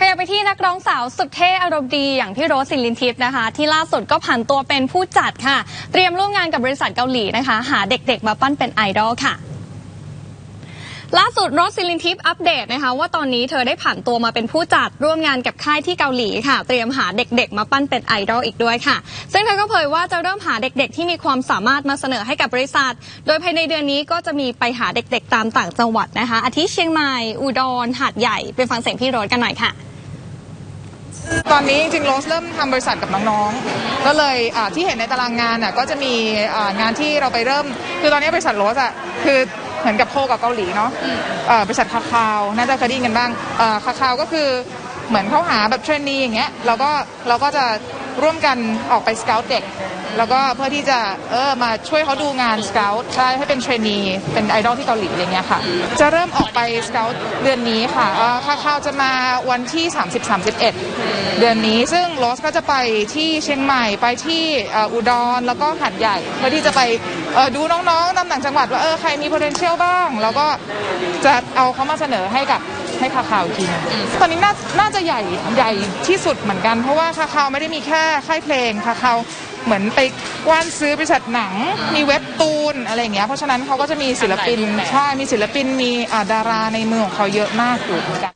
ขยับไปที่นักร้องสาวสุดเท่อารมณ์ดีอย่างพี่โรสซินลินทิพย์นะคะ ที่ล่าสุดก็ผ่านตัวเป็นผู้จัดค่ะ เตรียมร่วมงานกับบริษัทเกาหลีนะคะ หาเด็กๆมาปั้นเป็นไอดอลค่ะล่าสุดโรสซิลินทิพย์อัปเดตนะคะว่าตอนนี้เธอได้ผ่านตัวมาเป็นผู้จัดร่วมงานกับค่ายที่เกาหลีค่ะ เตรียมหาเด็กๆ มาปั้นเป็นไอดอลอีกด้วยค่ะ ซึ่งเธอก็เผยว่าจะเริ่มหาเด็กๆ ที่มีความสามารถมาเสนอให้กับบริษัท โดยภายในเดือนนี้ก็จะมีไปหาเด็กๆ ตามต่างจังหวัดนะคะ อาทิเชียงใหม่อุดรหาดใหญ่ไปฟังเสียงพี่โรสกันหน่อยค่ะ ตอนนี้จริงๆโรสเริ่มทำบริษัทกับน้องๆ ก็เลยอ่าที่เห็นในตารางงานน่ะก็จะมีอ่างานที่เราไปเริ่ม คือตอนนี้บริษัทโรสอะคือเหมือนกับโคกับเกาหลีเนาะเอ่อบริษัทคาคาวน่าจะเคยได้ยินกันบ้างเอ่อคาคาวก็คือเหมือนเขาหาแบบเทรนนีอย่างเงี้ยเราก็เราก็จะร่วมกันออกไปสเกลเด็ก แล้วก็เพื่อที่จะเออมาช่วยเขาดูงานสเกลใช่ให้เป็นเทรนนีเป็นไอดอลที่เกาหลีอะไรเงี้ยค่ะ จะเริ่มออกไปสเกลเดือนนี้ค่ะเอ่อคาคาวจะมาวันที่ 30-31 เดือนนี้ ซึ่งโรสก็จะไปที่เชียงใหม่ไปที่เอ่ออุดรแล้วก็หัดใหญ่ เพื่อที่จะไปเอ่อดูน้องๆตามต่างจังหวัดว่าเออใครมี potential บ้าง แล้วก็จะเอาเขามาเสนอให้กับให้คาคาวอีกทีหนึงตอนนี้น่าน่าจะใหญ่ใหญ่ที่สุดเหมือนกัน เพราะว่าคาคาวไม่ได้มีแค่ค่ายเพลงคาคาว เหมือนไปกว้านซื้อบริษัทหนัง มีเว็บตูนอะไรอย่างเงี้ยเพราะฉะนั้นเขาก็จะมีศิลปินใช่มีศิลปินมีอ่าดาราในเมืองของเขาเยอะมากอยู่เหมือนกัน